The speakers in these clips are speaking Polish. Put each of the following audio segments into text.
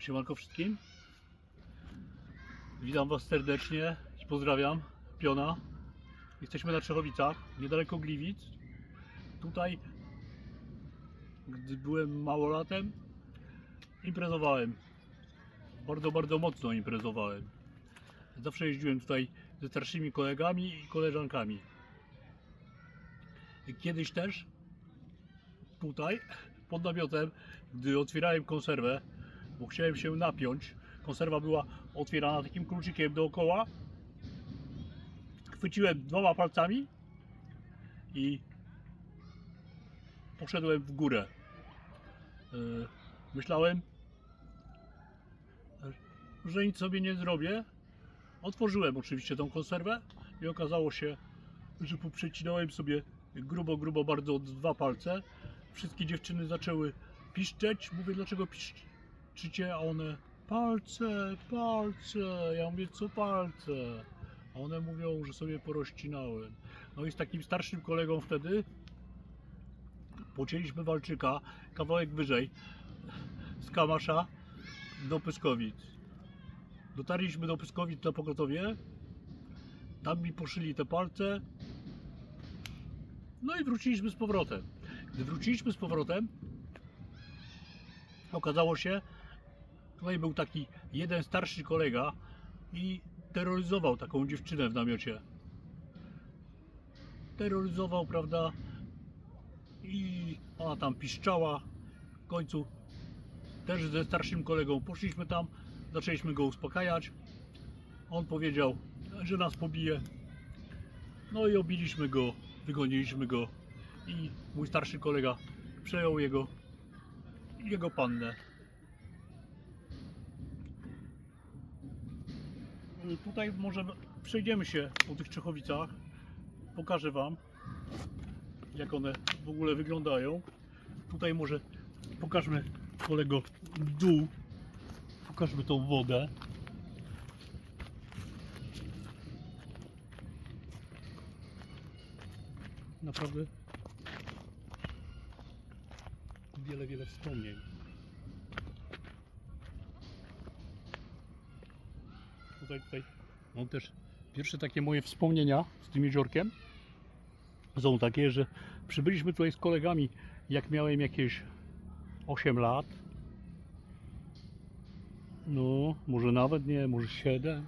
Siemanko wszystkim. Witam Was serdecznie i pozdrawiam. Piona. Jesteśmy na Czechowicach, niedaleko Gliwic. Tutaj, gdy byłem małolatem, imprezowałem. Bardzo, bardzo mocno imprezowałem. Zawsze jeździłem tutaj ze starszymi kolegami i koleżankami. Kiedyś też tutaj pod namiotem, gdy otwierałem konserwę, bo chciałem się napiąć. Konserwa była otwierana takim kluczykiem dookoła. Chwyciłem dwoma palcami i poszedłem w górę. Yy, Myślałem, że nic sobie nie zrobię. Otworzyłem oczywiście tą konserwę i okazało się, że poprzecinałem sobie grubo, grubo bardzo dwa palce. Wszystkie dziewczyny zaczęły piszczeć. Mówię, dlaczego piszczycie? A one, palce, palce. Ja mówię, co palce? A one mówią, że sobie porościnałem. No i z takim starszym kolegą wtedy pocięliśmy walczyka kawałek wyżej z Kamasza do Pyskowic. Dotarliśmy do Pyskowic na pogotowie. Tam mi poszyli te palce. No i wróciliśmy z powrotem. Gdy wróciliśmy z powrotem, okazało się, tutaj był taki jeden starszy kolega i terroryzował taką dziewczynę w namiocie. Terroryzował, prawda? I ona tam piszczała. W końcu też ze starszym kolegą poszliśmy tam, zaczęliśmy go uspokajać. On powiedział, że nas pobije. No i obiliśmy go, wygoniliśmy go i mój starszy kolega przejął jego, jego pannę. Tutaj może przejdziemy się po tych Czechowicach. Pokażę Wam, jak one w ogóle wyglądają. Tutaj może pokażmy kolego dół. Pokażmy tą wodę. Naprawdę wiele, wiele wspomnień. Tutaj, tutaj mam też pierwsze takie moje wspomnienia z tym jeziorkiem. Są takie, że przybyliśmy tutaj z kolegami, jak miałem jakieś 8 lat. No, może nawet nie, może 7.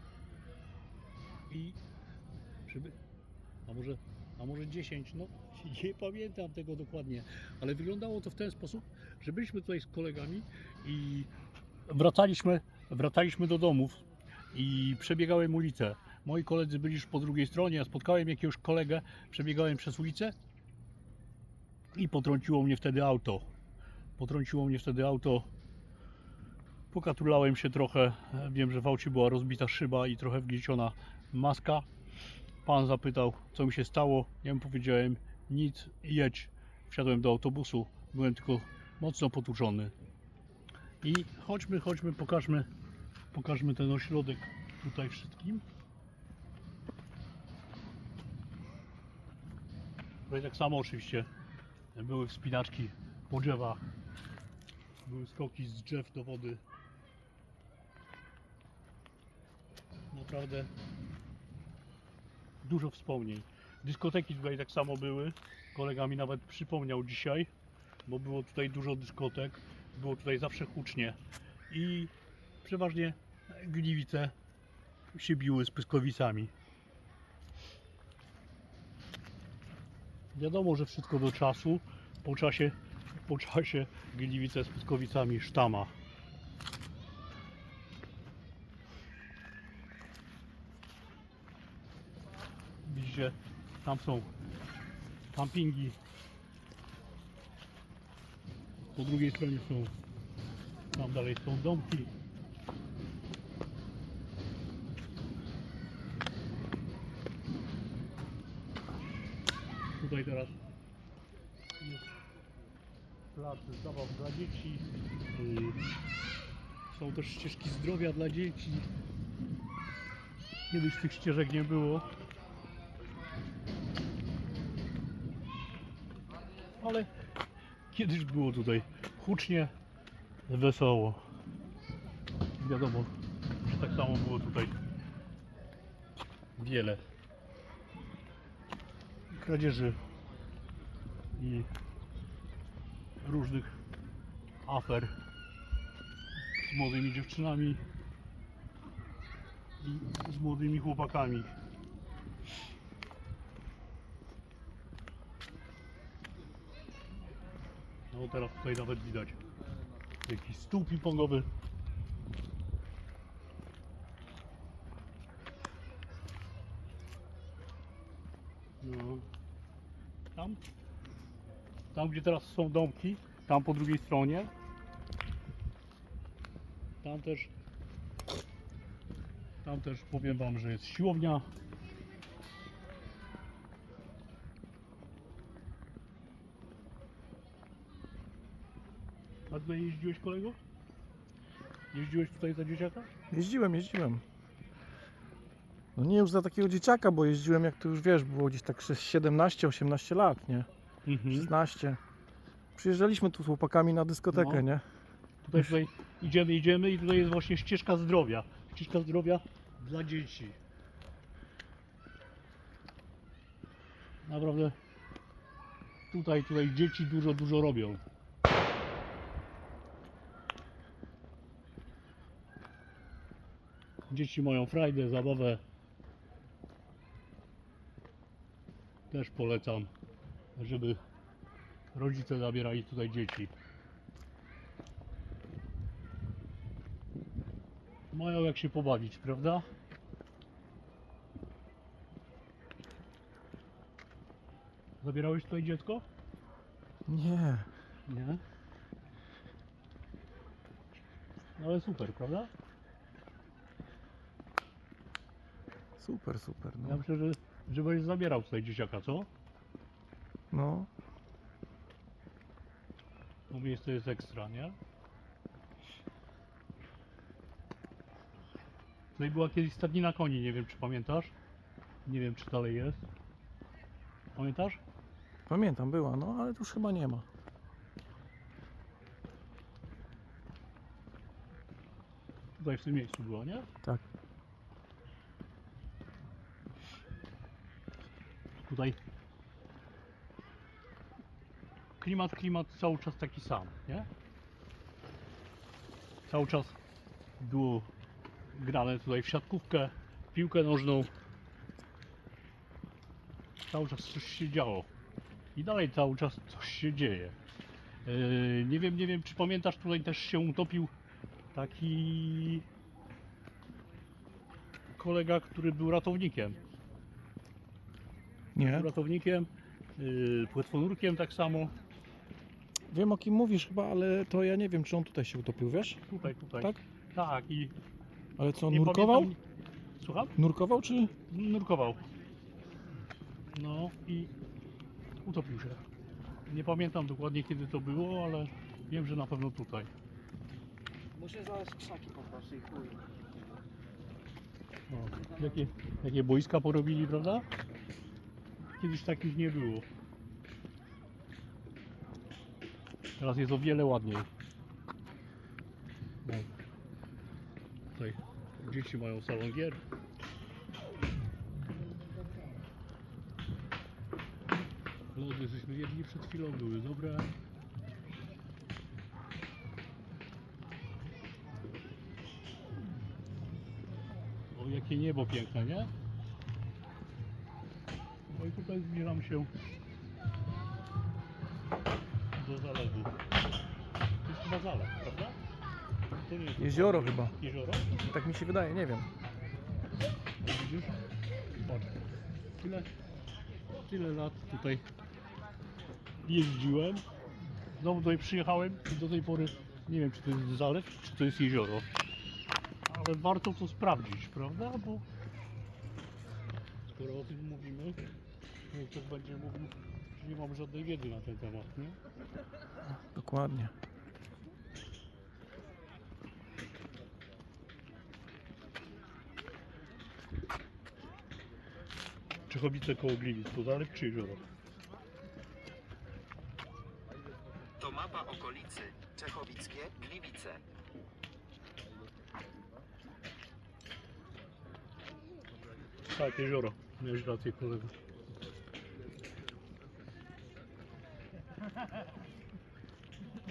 I przyby... A może, a może 10, no nie pamiętam tego dokładnie, ale wyglądało to w ten sposób, że byliśmy tutaj z kolegami i wracaliśmy, wracaliśmy do domów i przebiegałem ulicę. Moi koledzy byli już po drugiej stronie, ja spotkałem jakiegoś kolegę, przebiegałem przez ulicę i potrąciło mnie wtedy auto. Potrąciło mnie wtedy auto. Pokaturlałem się trochę. Wiem, że w aucie była rozbita szyba i trochę wgnieciona maska. Pan zapytał, co mi się stało. Ja mu powiedziałem, nic, jedź. Wsiadłem do autobusu. Byłem tylko mocno poturzony. I chodźmy, chodźmy, pokażmy, pokażmy ten ośrodek tutaj wszystkim. Tutaj tak samo oczywiście były wspinaczki po drzewach. Były skoki z drzew do wody. Naprawdę dużo wspomnień. Dyskoteki tutaj tak samo były. Kolega mi nawet przypomniał dzisiaj, bo było tutaj dużo dyskotek. Było tutaj zawsze hucznie. I przeważnie Gliwice się biły z Pyskowicami. Wiadomo, że wszystko do czasu. Po czasie, po czasie Gliwice z Pyskowicami sztama. Widzicie, tam są campingi. Po drugiej stronie są, tam dalej są domki. Tutaj teraz jest plac zabaw dla dzieci. Yy, Są też ścieżki zdrowia dla dzieci. Kiedyś tych ścieżek nie było. Ale kiedyś było tutaj hucznie, wesoło. wiadomo, że tak samo było tutaj wiele kradzieży i różnych afer z młodymi dziewczynami i z młodymi chłopakami. No teraz tutaj nawet widać jakiś stół ping-pongowy. No. Tam, tam gdzie teraz są domki, tam po drugiej stronie. Tam też, tam też powiem wam, że jest siłownia. A tutaj jeździłeś kolego? Jeździłeś tutaj za dzieciaka? Jeździłem, jeździłem. No nie już za takiego dzieciaka, bo jeździłem jak to już wiesz, było gdzieś tak 17-18 lat, nie? Mhm. 16. Przyjeżdżaliśmy tu z chłopakami na dyskotekę, No. nie? Tutaj, tutaj idziemy, idziemy i tutaj jest właśnie ścieżka zdrowia. Ścieżka zdrowia dla dzieci. Naprawdę tutaj, tutaj dzieci dużo, dużo robią. Dzieci mają frajdę, zabawę. Też polecam, żeby rodzice zabierali tutaj dzieci. Mają jak się pobawić, prawda? Zabierałeś tutaj dziecko? Nie. Nie. No ale super, prawda? Super, super. Ja No. myślę, że, że będziesz zabierał tutaj dzieciaka, co? No. Bo miejsce jest ekstra, nie? Tutaj była kiedyś stadnina koni, nie wiem czy pamiętasz? Nie wiem czy dalej jest. Pamiętasz? Pamiętam, była, no ale tu już chyba nie ma. Tutaj w tym miejscu była, nie? Tak. Tutaj klimat, klimat cały czas taki sam, nie? Cały czas było grane tutaj w siatkówkę, piłkę nożną. Cały czas coś się działo. I dalej cały czas coś się dzieje. Yy, nie wiem, nie wiem, czy pamiętasz, tutaj też się utopił taki kolega, który był ratownikiem. Nie? Był ratownikiem, yy, płetwonurkiem tak samo. Wiem o kim mówisz chyba, ale to ja nie wiem, czy on tutaj się utopił, wiesz? Tutaj, tutaj. Tak? Tak, i Ale co, on nie nurkował? pamiętam- Słucham? Nurkował czy? Nurkował. No i utopił się. Nie pamiętam dokładnie kiedy to było, ale wiem, że na pewno tutaj. Muszę znaleźć krzaki po prostu i chuj. No, jakie, jakie boiska porobili, prawda? Kiedyś takich nie było. Teraz jest o wiele ładniej. No. Tutaj dzieci mają salon gier. Lody żeśmy jedli przed chwilą, były dobre. O, jakie niebo piękne, nie? No i tutaj zbieram się do zalewu. To jest chyba zalew, prawda? To nie jest Jezioro chyba. jezioro. Tak mi się wydaje, nie wiem. Widzisz? Patrz. Tyle, tyle lat tutaj jeździłem. Znowu tutaj przyjechałem i do tej pory nie wiem czy to jest zalew, czy to jest jezioro. Ale warto to sprawdzić, prawda? Bo skoro o tym mówimy, to ktoś będzie mówił, nie mam żadnej wiedzy na ten temat, nie? Dokładnie. Czechowice koło Gliwic, to zalew czy jezioro? To mapa okolicy. Czechowickie, Gliwice. Tak, jezioro. Miałeś rację, kolego.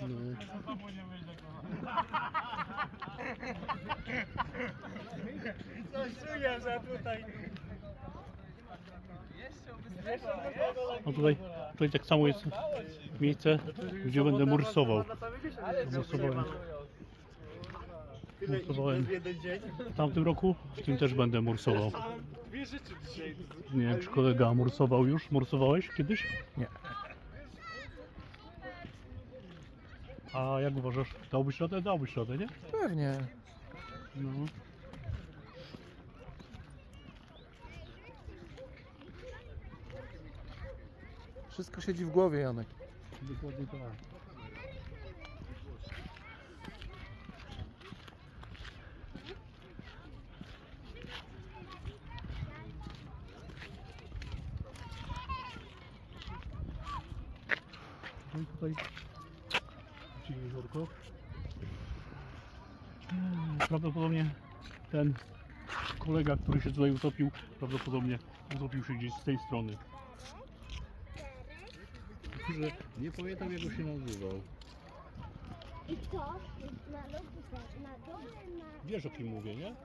No. Czuję, że tutaj... No tutaj, tutaj tak samo jest miejsce, gdzie będę morsował. Morsowałem. Morsowałem w tamtym roku, w tym też będę dzisiaj. Nie wiem, czy kolega morsował już? Morsowałeś kiedyś? Nie. A jak uważasz? Dałbyś radę? Dałbyś radę, nie? Pewnie. No. Wszystko siedzi w głowie, Janek. Dokładnie tak. No i tutaj Hmm, Prawdopodobnie ten kolega, który się tutaj utopił, prawdopodobnie utopił się gdzieś z tej strony. Że nie pamiętam jak go się nazywał. I to na. Wiesz o kim mówię, nie?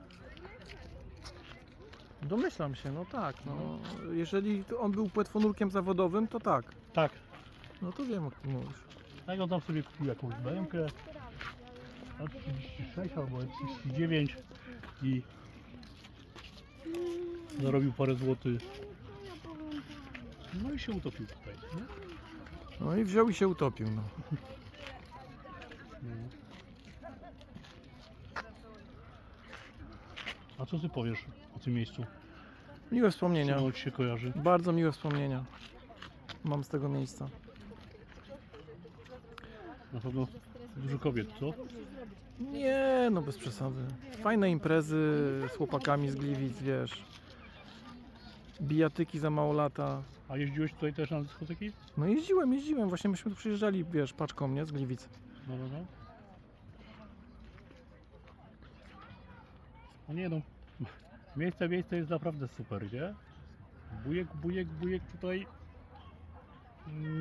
Domyślam się, no tak. No, jeżeli on był płetwonurkiem zawodowym, to tak. Tak. No to wiem o kim mówisz. Tak on tam sobie kupił jakąś BMkę a 36 albo 39 i zarobił parę złotych. No i się utopił tutaj. Nie? No i wziął i się utopił, no. No. A co ty powiesz o tym miejscu? Miłe wspomnienia. Co ci się kojarzy? Bardzo miłe wspomnienia. Mam z tego miejsca. Na pewno dużo kobiet, co? Nie, no bez przesady. Fajne imprezy z chłopakami z Gliwic, wiesz. Bijatyki za mało lata. A jeździłeś tutaj też na dyskoteki? No jeździłem, jeździłem. Właśnie myśmy tu przyjeżdżali, wiesz, paczką, nie? Z Gliwic. No, no, no. No nie no. Miejsce, miejsce jest naprawdę super, nie? Bujek, bujek, bujek tutaj.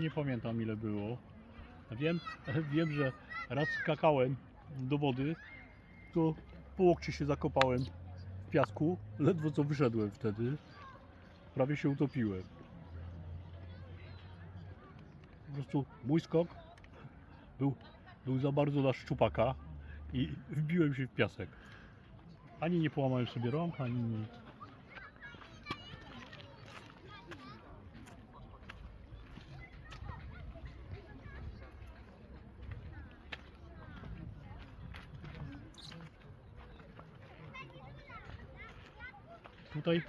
Nie pamiętam ile było. Wiem, wiem, że raz skakałem do wody, to po łokcie się zakopałem w piasku. Ledwo co wyszedłem wtedy. Prawie się utopiłem. Po prostu mój skok był, był za bardzo na szczupaka i wbiłem się w piasek. Ani nie połamałem sobie rąk, ani nic. Tutaj,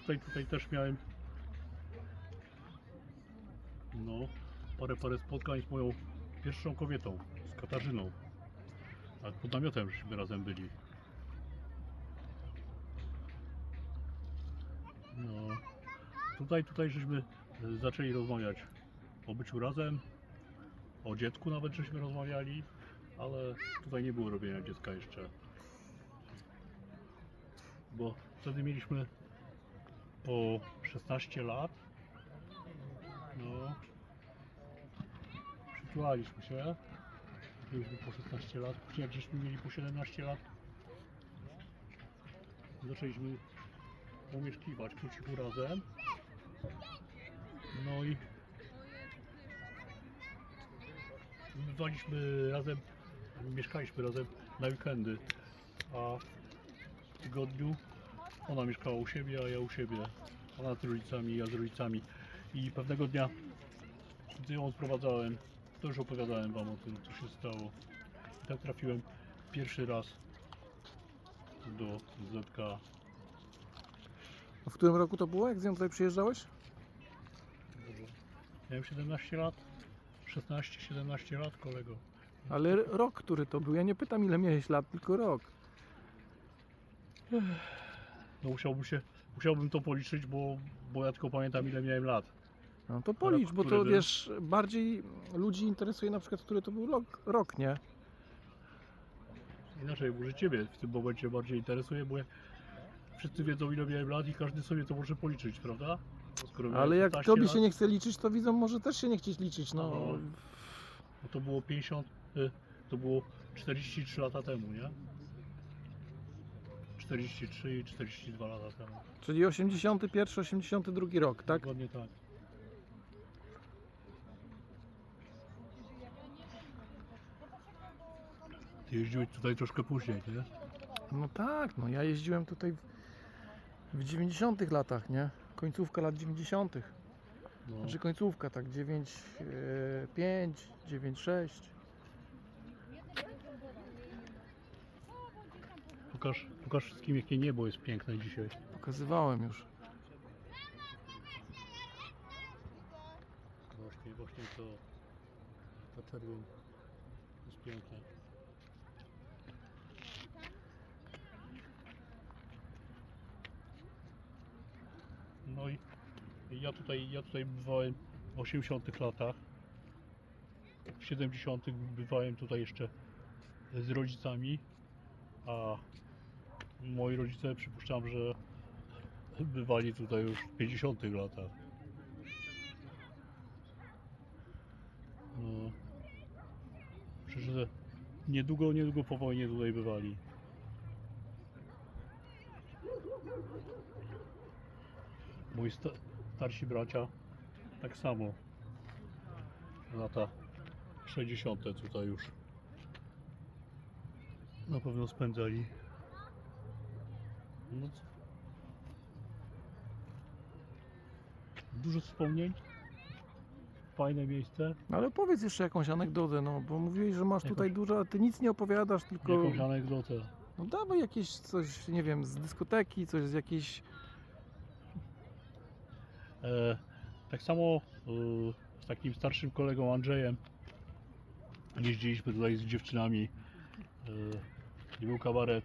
tutaj, tutaj też miałem no, parę, parę spotkań z moją pierwszą kobietą, z Katarzyną. Pod namiotem żeśmy razem byli. No, tutaj, tutaj żeśmy e, zaczęli rozmawiać o byciu razem, o dziecku nawet żeśmy rozmawiali, ale tutaj nie było robienia dziecka jeszcze. Bo wtedy mieliśmy po 16 lat. No, przytułaliśmy się. Mieliśmy po 16 lat. Później jak żeśmy mieli po 17 lat, zaczęliśmy pomieszkiwać po razem. No i bywaliśmy razem, mieszkaliśmy razem na weekendy, a tygodniu ona mieszkała u siebie, a ja u siebie. Ona z rodzicami, ja z rodzicami. I pewnego dnia, gdy ją odprowadzałem, to już opowiadałem wam o tym, co się stało. I tak trafiłem pierwszy raz do ZK. A w którym roku to było, jak z nią tutaj przyjeżdżałeś? Miałem 17 lat, 16-17 lat kolego. Ale rok, który to był? Ja nie pytam, ile miałeś lat, tylko rok. No musiałbym się, musiałbym to policzyć, bo, bo ja tylko pamiętam ile miałem lat. No to policz, bo który to był? wiesz, bardziej ludzi interesuje na przykład, który to był rok, rok nie? Inaczej, może Ciebie w tym momencie bardziej interesuje, bo wszyscy wiedzą ile miałem lat i każdy sobie to może policzyć, prawda? Skoro miałem Ale jak 15 tobie lat, się nie chce liczyć, to widzą może też się nie chcieć liczyć, no. No. no to było 50, y, to było 43 lata temu, nie? 43 i 42 lata temu. Czyli 81, 82 rok, tak? Dokładnie tak. Ty jeździłeś tutaj troszkę później, nie? No tak, no ja jeździłem tutaj w, w 90 latach, nie? Końcówka lat 90. No. Znaczy końcówka, tak 9, e, 5, 9, 6. Pokaż, pokaż wszystkim jakie niebo jest piękne dzisiaj. Pokazywałem już. Właśnie, właśnie to ta czerwień jest piękna. No i ja tutaj, ja tutaj bywałem w 80 latach. W 70 bywałem tutaj jeszcze z rodzicami, a moi rodzice przypuszczam, że bywali tutaj już w 50 latach. No. Przecież że niedługo, niedługo po wojnie tutaj bywali. Moi sta starsi bracia tak samo. Lata 60. tutaj już na pewno spędzali. No co? Dużo wspomnień. Fajne miejsce. No Ale powiedz jeszcze jakąś anegdotę, no bo mówiłeś, że masz tutaj Jakąś- dużo, a ty nic nie opowiadasz, tylko Jakąś anegdotę. no dawaj jakieś coś, nie wiem, z dyskoteki, coś z jakiejś E, tak samo e, z takim starszym kolegą Andrzejem jeździliśmy tutaj z dziewczynami. E, nie był kabaret,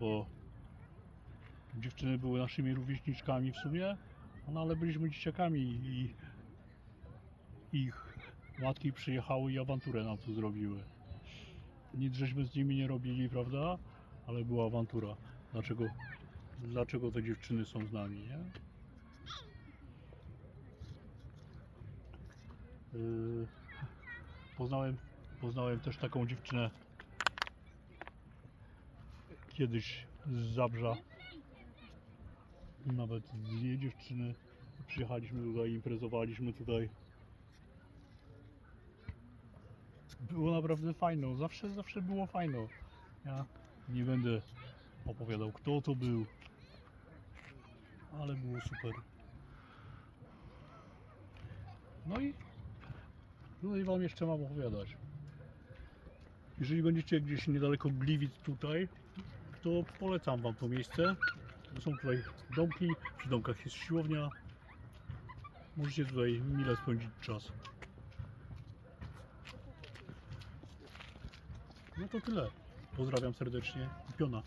bo dziewczyny były naszymi rówieśniczkami w sumie, no ale byliśmy dzieciakami i ich matki przyjechały i awanturę nam tu zrobiły. Nic żeśmy z nimi nie robili, prawda? Ale była awantura. Dlaczego, dlaczego te dziewczyny są z nami, nie? Yy, Poznałem, poznałem też taką dziewczynę kiedyś z Zabrza. Nawet jej dziewczyny przyjechaliśmy tutaj, imprezowaliśmy tutaj. Było naprawdę fajno, zawsze, zawsze było fajno. Ja nie będę opowiadał kto to był, ale było super. No i no i wam jeszcze mam opowiadać. Jeżeli będziecie gdzieś niedaleko Gliwic tutaj, to polecam wam to miejsce. Są tutaj domki, przy domkach jest siłownia. Możecie tutaj mile spędzić czas. No to tyle. Pozdrawiam serdecznie. Piona.